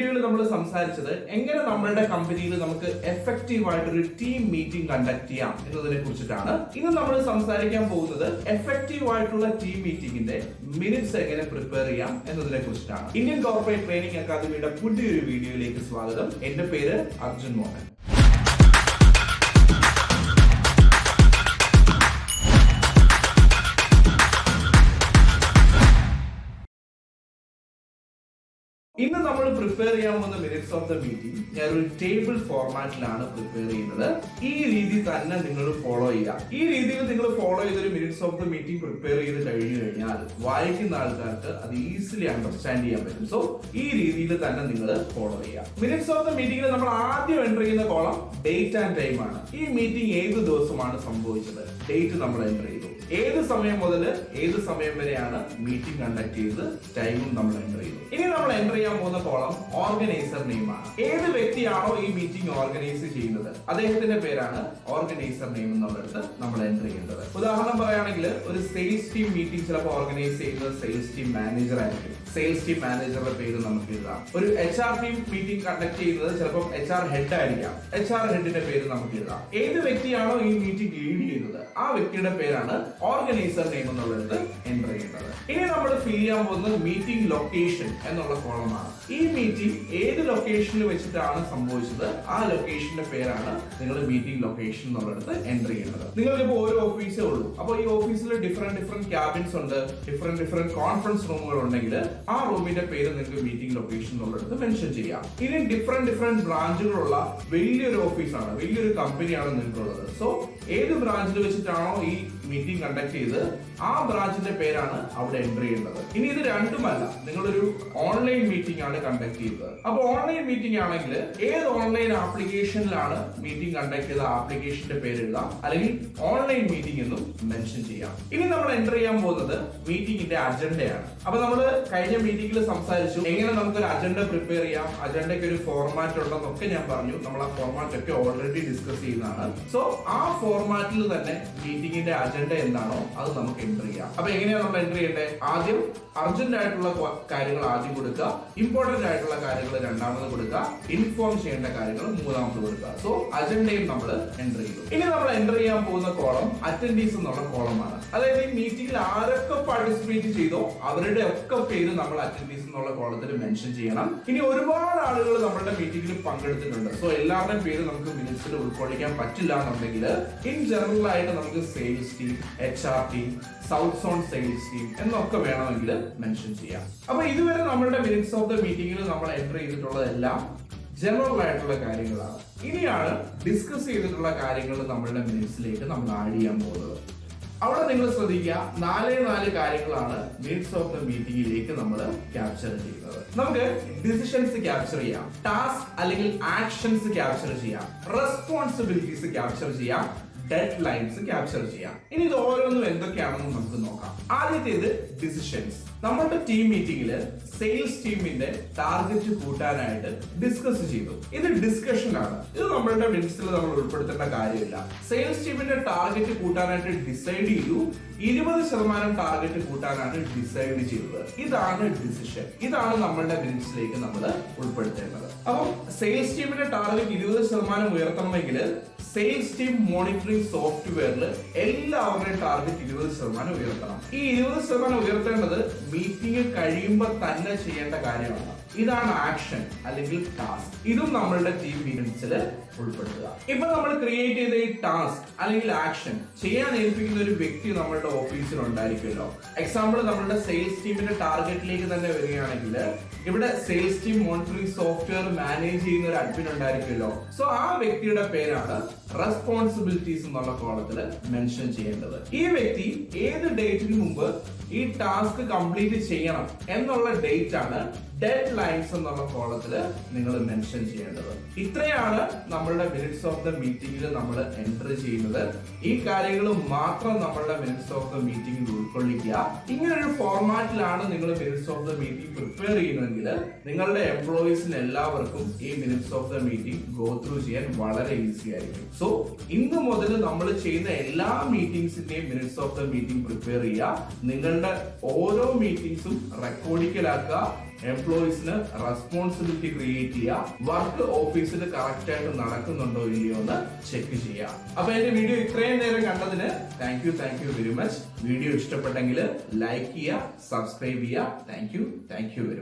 വീഡിയോയിൽ നമ്മൾ സംസാരിച്ചത് എങ്ങനെ നമ്മളുടെ കമ്പനിയിൽ നമുക്ക് എഫക്റ്റീവ് ആയിട്ട് ഒരു ടീം മീറ്റിംഗ് കണ്ടക്ട് ചെയ്യാം എന്നതിനെ കുറിച്ചിട്ടാണ്. ഇന്ന് നമ്മൾ സംസാരിക്കാൻ പോകുന്നത് എഫക്റ്റീവ് ആയിട്ടുള്ള ടീം മീറ്റിംഗിന്റെ മിനിറ്റ്സ് എങ്ങനെ പ്രിപ്പയർ ചെയ്യാം എന്നതിനെ കുറിച്ചിട്ടാണ്. ഇന്ത്യൻ കോർപ്പറേറ്റ് ട്രെയിനിങ് അക്കാദമിയുടെ പുതിയൊരു വീഡിയോയിലേക്ക് സ്വാഗതം. എന്റെ പേര് അർജുൻ മോഹൻ. ഇന്ന് നമ്മൾ പ്രിപ്പയർ ചെയ്യാൻ പോകുന്ന മിനിറ്റ്സ് ഓഫ് ദ മീറ്റിംഗ് ഞാൻ ഒരു ടേബിൾ ഫോർമാറ്റിലാണ് പ്രിപ്പയർ ചെയ്യുന്നത്. ഈ രീതി തന്നെ നിങ്ങൾ ഫോളോ ചെയ്യുക. ഈ രീതിയിൽ നിങ്ങൾ ഫോളോ ചെയ്തൊരു minutes of the meeting prepare ചെയ്ത് കഴിഞ്ഞു കഴിഞ്ഞാൽ വായിക്കുന്ന ആൾക്കാർക്ക് അത് ഈസിലി അണ്ടർസ്റ്റാൻഡ് ചെയ്യാൻ പറ്റും. സോ ഈ രീതിയിൽ തന്നെ നിങ്ങൾ ഫോളോ ചെയ്യുക. മിനിറ്റ്സ് ഓഫ് ദ മീറ്റിംഗിൽ നമ്മൾ ആദ്യം എന്റർ ചെയ്യുന്ന കോളം ഡേറ്റ് ആൻഡ് ടൈം ആണ്. ഈ മീറ്റിംഗ് ഏത് ദിവസമാണ് സംഭവിച്ചത്? ഡേറ്റ് നമ്മൾ എന്റർ ചെയ്തു. ഏത് സമയം മുതൽ ഏത് സമയം വരെയാണ് മീറ്റിംഗ് കണ്ടക്ട് ചെയ്തത്? ടൈമും നമ്മൾ എന്റർ ചെയ്തു. ഇനി നമ്മൾ എന്റർ ചെയ്യാൻ പോകുന്ന കോളം ഓർഗനൈസർ നെയിമാണ് ഏത് വ്യക്തിയാണോ ഈ മീറ്റിംഗ് ഓർഗനൈസ് ചെയ്യുന്നത്? അദ്ദേഹത്തിന്റെ പേരാണ് ഓർഗനൈസർ നെയിം എന്നുള്ളത് നമ്മൾ എന്റർ ചെയ്യേണ്ടത്. ഉദാഹരണം പറയുകയാണെങ്കിൽ ഒരു സെയിൽസ് ടീം മീറ്റിംഗ് ചിലപ്പോൾ ഓർഗനൈസ് ചെയ്യുന്നത് സെയിൽസ് ടീം മാനേജർ ആയിരിക്കും. സെയിൽസ് ടീം മാനേജറുടെ പേര് നമുക്ക് എഴുതാം. ഒരു H R team meeting conduct ചെയ്യുന്നത് ചിലപ്പോൾ എച്ച് ആർ ഹെഡ് ആയിരിക്കാം. എച്ച് ആർ ഹെഡിന്റെ പേര് നമുക്ക് എഴുതാം. ഏത് വ്യക്തിയാണോ ഈ മീറ്റിംഗ് ലീഡ് ചെയ്യുന്നത്? ആ വ്യക്തിയുടെ പേരാണ് ഓർഗനൈസർ നെയിം എന്നുള്ളത് എന്റർ ചെയ്യേണ്ടത് ഇനി നമ്മൾ ഫിൽ ചെയ്യാൻ പോകുന്നത് മീറ്റിംഗ് ലൊക്കേഷൻ എന്നുള്ള കോളമാണ് ഈ മീറ്റിംഗ് ഏത് ലൊക്കേഷനിൽ വെച്ചിട്ടാണ് സംഭവിച്ചത്? ആ ലൊക്കേഷന്റെ പേരാണ് നിങ്ങൾ മീറ്റിംഗ് ലൊക്കേഷൻ എന്നുള്ളത് എന്റർ ചെയ്യേണ്ടത് നിങ്ങൾക്ക് ഇപ്പോൾ ഓരോ ഓഫീസേ ഉള്ളൂ. അപ്പോൾ ഈ ഓഫീസിൽ ഡിഫറെന്റ് ഡിഫറെന്റ് ക്യാബിൻസ് ഉണ്ട്. ഡിഫറെന്റ് ഡിഫറെന്റ് കോൺഫറൻസ് റൂമുകൾ ഉണ്ടെങ്കിൽ ആ റൂമിന്റെ പേര് നിങ്ങൾക്ക് മീറ്റിംഗ് ലൊക്കേഷൻ എന്നുള്ളത് മെൻഷൻ ചെയ്യാം. ഇനി ഡിഫറെന്റ് ഡിഫറെന്റ് ബ്രാഞ്ചുകളുള്ള വലിയൊരു ഓഫീസാണ് വലിയൊരു കമ്പനിയാണ് നിങ്ങൾക്കുള്ളത്. സോ ഏത് ബ്രാഞ്ചിൽ വെച്ചിട്ടാണോ ഈ മീറ്റിംഗ് കണ്ടക്ട് ചെയ്ത് ആ ബ്രാഞ്ചിന്റെ പേരാണ് അവിടെ എൻട്രി ചെയ്യേണ്ടത്. ഇനി ഇത് രണ്ടുമല്ല നിങ്ങളൊരു ഓൺലൈൻ മീറ്റിംഗ് ആണ് കണ്ടക്ട് ചെയ്തത്. അപ്പോൾ ഓൺലൈൻ മീറ്റിംഗ് ആണെങ്കിൽ ഏത് ഓൺലൈൻ ആപ്ലിക്കേഷനിലാണ് മീറ്റിംഗ് കണ്ടക്ട് ചെയ്ത ആപ്ലിക്കേഷന്റെ പേര് എഴുതാം അല്ലെങ്കിൽ ഓൺലൈൻ മീറ്റിംഗ് എന്നും മെൻഷൻ ചെയ്യാം. ഇനി നമ്മൾ എന്റർ ചെയ്യാൻ പോകുന്നത് മീറ്റിംഗിന്റെ അജണ്ടയാണ് അപ്പൊ നമ്മൾ കഴിഞ്ഞ മീറ്റിംഗിൽ സംസാരിച്ചു. എങ്ങനെ നമുക്കൊരു അജണ്ട പ്രിപ്പയർ ചെയ്യാം? അജണ്ടയ്ക്ക് ഒരു ഫോർമാറ്റ് ഉണ്ടെന്നൊക്കെ ഞാൻ പറഞ്ഞു. നമ്മൾ ആ ഫോർമാറ്റ് ഒക്കെ ഓൾറെഡി ഡിസ്കസ് ചെയ്യുന്നതാണ്. സോ ആ ഫോർമാറ്റിൽ തന്നെ മീറ്റിംഗിന്റെ അജണ്ട എന്താണോ അത് നമുക്ക് എന്റർ ചെയ്യാം. അപ്പൊ എങ്ങനെയാണ് നമ്മൾ എന്റർ ചെയ്യേണ്ടത്? ആദ്യം അർജന്റ് ആയിട്ടുള്ള കാര്യങ്ങൾ ആദ്യം കൊടുക്കുക. ഇമ്പോർട്ടന്റ് ആയിട്ടുള്ള കാര്യങ്ങൾ രണ്ടാമത് കൊടുക്കുക. ഇൻഫോം ചെയ്യേണ്ട കാര്യങ്ങൾ മൂന്നാമത് കൊടുക്കുക. സോ അജണ്ടയും നമ്മൾ എന്റർ ചെയ്തു. ഇനി നമ്മൾ എന്റർ ചെയ്യാൻ പോകുന്ന കോളം അറ്റൻഡീസ് എന്നുള്ള കോളമാണ് അതായത് ഈ മീറ്റിംഗിൽ ആരൊക്കെ പാർട്ടിസിപ്പേറ്റ് ചെയ്തോ അവരുടെ ഒക്കെ പേര് നമ്മൾ അറ്റൻഡീസ് എന്നുള്ള കോളത്തിൽ മെൻഷൻ ചെയ്യണം. ഇനി ഒരുപാട് ആളുകൾ നമ്മളുടെ മീറ്റിംഗിൽ പങ്കെടുത്തിട്ടുണ്ട്. സോ എല്ലാവരുടെയും പേര് നമുക്ക് മിനിറ്റ്സിൽ ഉൾക്കൊള്ളിക്കാൻ പറ്റില്ല എന്നുണ്ടെങ്കിൽ ഇൻ ജനറൽ ആയിട്ട് നമുക്ക് sales team H R team south zone sales team എന്നൊക്കെ വേണമെങ്കിൽ മെൻഷൻ ചെയ്യാം. അപ്പൊ ഇതുവരെ നമ്മളുടെ മിനിറ്റ്സ് ഓഫ് ദ മീറ്റിംഗിൽ നമ്മൾ എന്റർ ചെയ്തിട്ടുള്ളതെല്ലാം ജനറൽ ആയിട്ടുള്ള കാര്യങ്ങളാണ്. ഇനിയാണ് ഡിസ്കസ് ചെയ്തിട്ടുള്ള കാര്യങ്ങൾ നമ്മളുടെ മിനിറ്റ്സിലേക്ക് നമ്മൾ ആഡ് ചെയ്യാൻ പോകുന്നത്. അവിടെ നിങ്ങൾ ശ്രദ്ധിക്കുക. നാലേ നാല് കാര്യങ്ങളാണ് മിനിറ്റ്സ് ഓഫ് ദ മീറ്റിംഗിലേക്ക് നമ്മൾ ക്യാപ്ചർ ചെയ്യുന്നത്. നമുക്ക് ഡിസിഷൻസ് ക്യാപ്ചർ ചെയ്യാം. ടാസ്ക് അല്ലെങ്കിൽ ആക്ഷൻസ് ക്യാപ്ചർ ചെയ്യാം. റെസ്പോൺസിബിലിറ്റീസ് ക്യാപ്ചർ ചെയ്യാം. ഡെഡ് ലൈൻസ് ക്യാപ്ചർ ചെയ്യാം. ഇനി ഇത് ഓരോന്നും എന്തൊക്കെയാണെന്ന് നമുക്ക് നോക്കാം. ആദ്യത്തേത് ഡിസിഷൻസ് നമ്മളുടെ ടീം മീറ്റിംഗിൽ സെയിൽസ് ടീമിന്റെ ടാർഗറ്റ് കൂട്ടാനായിട്ട് ഡിസ്കസ് ചെയ്തു. ഇത് ഡിസ്കഷൻ ആണ്. ഇത് നമ്മളുടെ മിനിറ്റ്സിൽ നമ്മൾ ഉൾപ്പെടുത്തേണ്ട കാര്യമില്ല. സെയിൽസ് ടീമിന്റെ ടാർഗറ്റ് കൂട്ടാനായിട്ട് ഡിസൈഡ് ചെയ്തു. ഇരുപത് ശതമാനം ടാർഗറ്റ് കൂട്ടാനാണ് ഡിസൈഡ് ചെയ്തത്. ഇതാണ് ഡിസിഷൻ ഇതാണ് നമ്മളുടെ മിനിറ്റ്സിലേക്ക് നമ്മൾ ഉൾപ്പെടുത്തേണ്ടത്. അപ്പം സെയിൽസ് ടീമിന്റെ ടാർഗറ്റ് ഇരുപത് ശതമാനം ഉയർത്തണമെങ്കിൽ സെയിൽസ് ടീം മോണിറ്ററിംഗ് സോഫ്റ്റ്വെയറിൽ എല്ലാവരുടെയും ടാർഗറ്റ് ഇരുപത് ശതമാനം ഉയർത്തണം. ഈ ഇരുപത് ശതമാനം ഉയർത്തേണ്ടത് മീറ്റിംഗ് കഴിയുമ്പോൾ തന്നെ ചെയ്യേണ്ട കാര്യമാണ്. ഇതാണ് ആക്ഷൻ അല്ലെങ്കിൽ ടാസ്ക് ഇതും നമ്മളുടെ ടീം മീറ്റിംഗ്സിൽ ഉൾപ്പെടുത്തുക. ഇപ്പൊ നമ്മൾ ക്രിയേറ്റ് ചെയ്ത ഈ ടാസ്ക് അല്ലെങ്കിൽ ആക്ഷൻ ചെയ്യാൻ ഏൽപ്പിക്കുന്ന ഒരു വ്യക്തി നമ്മളുടെ ഓഫീസിൽ ഉണ്ടായിരിക്കുമല്ലോ. എക്സാമ്പിൾ നമ്മളുടെ സെയിൽസ് ടീമിന്റെ ടാർഗറ്റിലേക്ക് തന്നെ വരികയാണെങ്കിൽ ഇവിടെ sales team monitoring software manage ചെയ്യുന്ന ഒരു അഡ്മിൻ ഉണ്ടായിരിക്കുമല്ലോ. സോ ആ വ്യക്തിയുടെ പേരാണ് റെസ്പോൺസിബിലിറ്റീസ് എന്നുള്ള കോളത്തിൽ മെൻഷൻ ചെയ്യേണ്ടത്. ഈ വ്യക്തി ഏത് ഡേറ്റിന് മുമ്പ് ഈ ടാസ്ക് കംപ്ലീറ്റ് ചെയ്യണം എന്നുള്ള ഡേറ്റ് ആണ് ഡെഡ് ലൈൻസ് എന്നുള്ള കോളത്തിൽ നിങ്ങൾ മെൻഷൻ ചെയ്യേണ്ടത്. ഇത്രയാണ് നമ്മളുടെ മിനിറ്റ്സ് ഓഫ് ദ മീറ്റിംഗിൽ നമ്മൾ എൻട്രി ചെയ്യുന്നത്. ഈ കാര്യങ്ങൾ മാത്രം നമ്മളുടെ മിനിറ്റ്സ് ഓഫ് ദ മീറ്റിംഗിൽ ഉൾക്കൊള്ളിക്കുക. ഇങ്ങനെ ഒരു ഫോർമാറ്റിലാണ് നിങ്ങൾ minutes of the meeting prepare ചെയ്യുന്നതെങ്കിൽ നിങ്ങളുടെ എംപ്ലോയീസിന് എല്ലാവർക്കും ഈ minutes of the meeting go through ചെയ്യാൻ വളരെ ഈസി ആയിരിക്കും. സോ ഇന്ന് മുതൽ നമ്മൾ ചെയ്യുന്ന എല്ലാ മീറ്റിംഗ്സിന്റെയും minutes of the meeting prepare ചെയ്യുക. നിങ്ങളുടെ ഓരോ മീറ്റിംഗ്സും റെക്കോർഡിക്കലാക്കുക എംപ്ലോയീസിന് റെസ്പോൺസിബിലിറ്റി ക്രിയേറ്റ് ചെയ്യുക വർക്ക് ഓഫീസിൽ കറക്റ്റ് ആയിട്ട് നടക്കുന്നുണ്ടോ ഇല്ലയോ എന്ന് ചെക്ക് ചെയ്യുക. അപ്പൊ എന്റെ വീഡിയോ ഇത്രയും നേരം കണ്ടതിന് thank you thank you very much video ഇഷ്ടപ്പെട്ടെങ്കിൽ ലൈക്ക് ചെയ്യുക സബ്സ്ക്രൈബ് ചെയ്യുക. Thank you thank you very